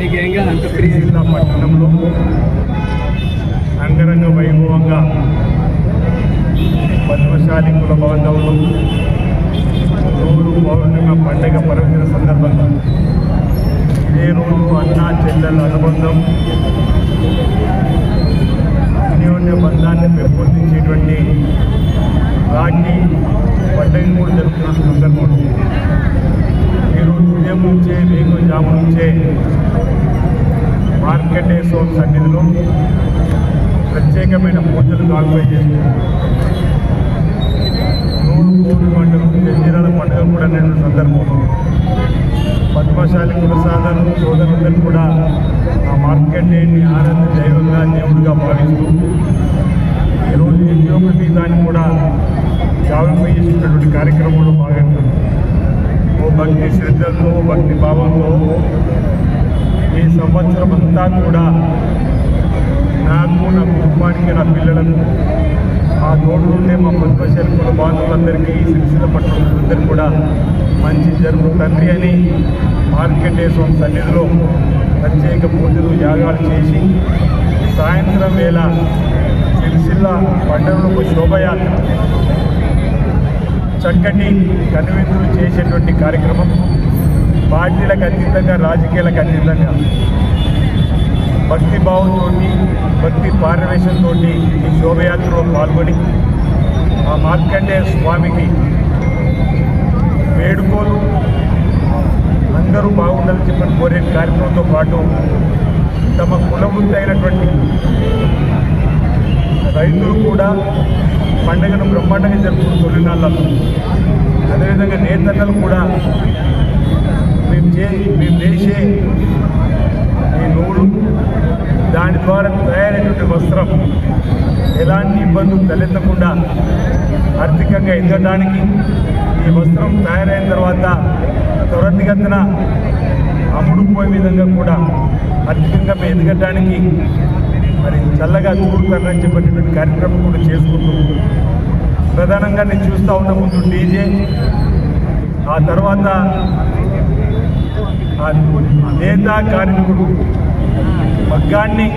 నీకు ఏం జిల్లా పట్టణంలో అంగరంగ వైభవంగా పద్మశాలి కుల బాంధవులు రోజు పౌర్ణిమ పండుగ పర్వదిన సందర్భంగా ఇదే రోజు అన్నా చెల్లెల అనుబంధం అన్యోన్య బంధాన్ని పెంపొందించేటువంటి రాఖీ పండుగ కూడా జరుగుతున్న సందర్భంలో ఈరోజు ఉదయం నుంచే రేగు జాము నుంచే మార్కెటేశ్వర సన్నిధిలో ప్రత్యేకమైన పూజలు కాల్పై చేస్తున్నారు. నూరు కోటి పండుగ జంజీరాల పండుగ కూడా నేను సందర్భంలో పద్మశాలి కులసాధన సోదరులందరూ కూడా ఆ మార్కండేయుని ఆనంద దైవంగా దేవుడిగా భావిస్తూ ఈరోజు యజ్ఞోపతి దాన్ని కూడా జావింపై చేసినటువంటి కార్యక్రమంలో భాగంగా ఓ భక్తి శ్రద్ధలతో భక్తి భావంతో ఈ సంవత్సరం అంతా కూడా నాకు నా కుటుంబానికి నా పిల్లలకు ఆ తోడుకుంటే మా పద్మశాలి కుల బాంధవులందరికీ ఈ సిరిసిల్ల పట్టణందరికీ కూడా మంచి జరుగు తండ్రి అని మార్కెటేశ్వరం సన్నిధిలో ప్రత్యేక పూజలు యాగాలు చేసి సాయంత్రం వేళ సిరిసిల్ల పండుగలకు శోభయాత్ర చక్కటి కనువిందులు చేసేటువంటి కార్యక్రమం. పార్టీలకు అతీతంగా రాజకీయాలకు అతీతంగా భక్తి భావంతో భక్తి పారవేశంతో ఈ శోభయాత్రలో పాల్గొని ఆ మార్కండేయ స్వామికి వేడుకోలు అందరూ బాగుండాలని చెప్పని కోరే కార్యక్రమంతో పాటు తమ కులవృత్తి రైతులు కూడా పండుగను బ్రహ్మాండంగా జరుపుకున్న తొలినాళ్ళలో అదేవిధంగా నేతన్నలు కూడా చే మేము వేసే ఈ నూలు దాని ద్వారా తయారైనటువంటి వస్త్రం ఎలాంటి ఇబ్బందులు తలెత్తకుండా ఆర్థికంగా ఎదగడానికి ఈ వస్త్రం తయారైన తర్వాత త్వరతిగతిన అమ్ముడుపోయే విధంగా కూడా ఆర్థికంగా మేము ఎదగడానికి మరి చల్లగా చూడతారని చెప్పేటటువంటి కార్యక్రమం కూడా చేసుకుంటూ ప్రధానంగా నేను చూస్తూ ఉన్న ముందు డీజే ఆ తర్వాత ఆ నేత కార్మికుడు మగ్గాన్ని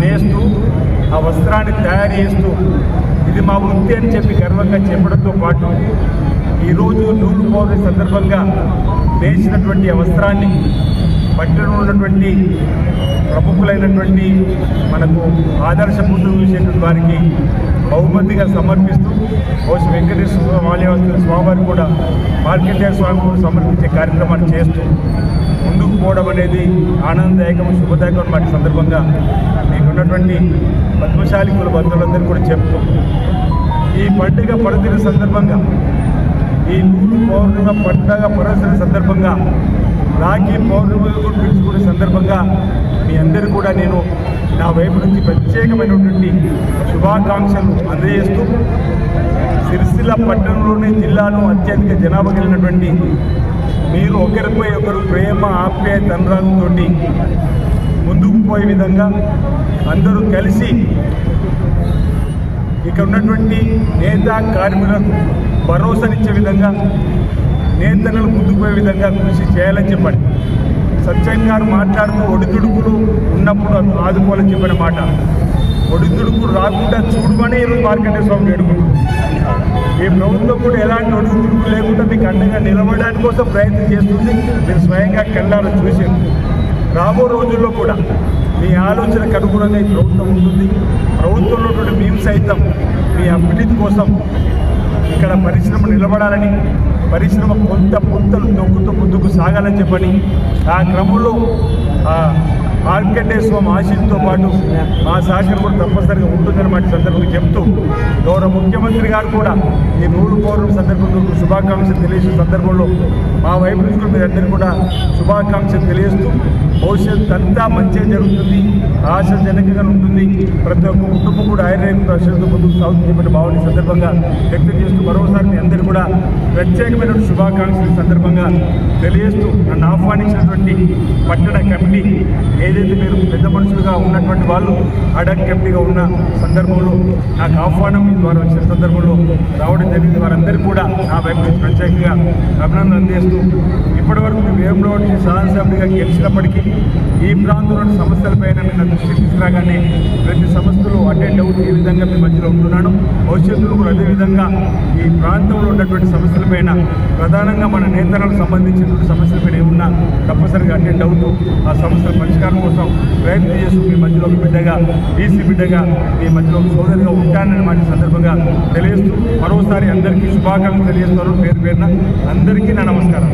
నేస్తూ ఆ వస్త్రాన్ని తయారు చేస్తూ ఇది మా వృత్తి అని చెప్పి గర్వంగా చెప్పడంతో పాటు ఈరోజు నూలు పౌర్ణమి సందర్భంగా వేసినటువంటి ఆ వస్త్రాన్ని పట్టణంలో ఉన్నటువంటి ప్రముఖులైనటువంటి మనకు ఆదర్శపూర్తులు చూసేటువంటి వారికి బహుమతిగా సమర్పిస్తూ కోసి వెంకటేశ్వర స్వామి ఆలయవస్తుల స్వామివారికి కూడా మార్కండేయ స్వామి సమర్పించే కార్యక్రమాన్ని చేస్తూ ముందుకు పోవడం అనేది ఆనందదాయకం శుభదాయకం వాటి సందర్భంగా. మీకున్నటువంటి పద్మశాలి కుల బంధువులందరూ కూడా చెప్తూ ఈ పండుగ పడదిన సందర్భంగా ఈ నూరు పౌర్ణిమ పండుగ పరదిన సందర్భంగా రాఖీ పౌర్ణమి పిలుచుకునే సందర్భంగా మీ అందరూ కూడా నేను నా వైపు నుంచి ప్రత్యేకమైనటువంటి శుభాకాంక్షలు అందజేస్తూ సిరిసిల్ల పట్టణంలోని జిల్లాలో అత్యధిక జనాభా కలిగినటువంటి మీరు ఒకరిపై ఒకరు ప్రేమ ఆప్యాయత అనురాగంతో ముందుకు పోయే విధంగా అందరూ కలిసి ఇక్కడ ఉన్నటువంటి నేత కార్మికులకు భరోసానిచ్చే విధంగా నేతలను ముందుకు పోయే విధంగా కృషి చేయాలని చెప్పండి. సత్యం గారు మాట్లాడుతూ ఒడిదుడుకులు ఉన్నప్పుడు ఆదుకోవాలని చెప్పిన మాట. ఒడిదుడుకులు రాకుండా చూడమని ఈరోజు మార్కండే స్వామి వేడుకుంటున్నాం ఈ ప్రభుత్వం కూడా ఎలాంటి ఒడిదుడుకులు లేకుండా మీకు అండగా నిలబడడానికి కోసం ప్రయత్నం చేస్తుంది. మీరు స్వయంగా కళ్ళారు చూసి రాబో రోజుల్లో కూడా మీ ఆలోచనకు అనుగుణంగా ఈ ప్రభుత్వం ఉంటుంది. ప్రభుత్వంలో మేము సైతం మీ అభివృద్ధి కోసం ఇక్కడ పరిశ్రమ నిలబడాలని పరిశ్రమ కొంత పొంతలు తొక్కుతూ ముందుకు సాగాలని చెప్పని ఆ క్రమంలో ఆ మార్కండేశ్వరం ఆశీస్సుతో పాటు మా సహకారం కూడా తప్పనిసరిగా ఉంటుందని మాట సందర్భంగా చెప్తూ గౌరవ ముఖ్యమంత్రి గారు కూడా ఈ నూరు పౌర్ణమి సందర్భంగా శుభాకాంక్షలు తెలియజేసిన సందర్భంలో మా వైపు నుంచి కూడా మీరందరూ కూడా శుభాకాంక్షలు తెలియజేస్తూ భవిష్యత్తు అంతా మంచిగా జరుగుతుంది. ఆశాజనకంగా ఉంటుంది. ప్రతి ఒక్క కుటుంబం కూడా ఆయుర్వేద రక్షణతో ముందుకు సాగుతుంది భావన సందర్భంగా వ్యక్తం చేస్తూ మరోసారి మీ అందరూ కూడా ప్రత్యేకమైన శుభాకాంక్షలు సందర్భంగా తెలియజేస్తూ నన్ను ఆహ్వానించినటువంటి పట్టణ కమిటీ ఏదైతే మీరు పెద్ద మనుషులుగా ఉన్నటువంటి వాళ్ళు అడక్ కమిటీగా ఉన్న సందర్భంలో నాకు ఆహ్వానం ద్వారా వచ్చిన సందర్భంలో రావడం జరిగింది. వారందరూ కూడా నా వైపు ప్రత్యేకంగా అభినందన అందిస్తూ ఇప్పటివరకు మేము వేములవాడ శాసనసభ్యుడిగా గెలిచినప్పటికీ ఈ ప్రాంతంలోని సమస్యలపైన మీ దృష్టి తీసుకురాగానే ప్రతి సమస్యలు అటెండ్ అవుతూ ఏ విధంగా మీ మధ్యలో ఉంటున్నాను. భవిష్యత్తులో కూడా అదేవిధంగా ఈ ప్రాంతంలో ఉన్నటువంటి సమస్యలపైన ప్రధానంగా మన నేతలకు సంబంధించినటువంటి సమస్యలపైన ఏమున్నా తప్పనిసరిగా అటెండ్ అవుతూ ఆ సమస్యల పరిష్కారం కోసం ప్రయత్నం చేస్తూ మీ మధ్యలో బిడ్డగా బీసీ బిడ్డగా మీ మధ్యలో సోదరిగా ఉంటానని మాట సందర్భంగా తెలియజేస్తూ మరోసారి అందరికీ శుభాకాంక్షలు తెలియజేస్తారు పేరు పేరున అందరికీ నా నమస్కారం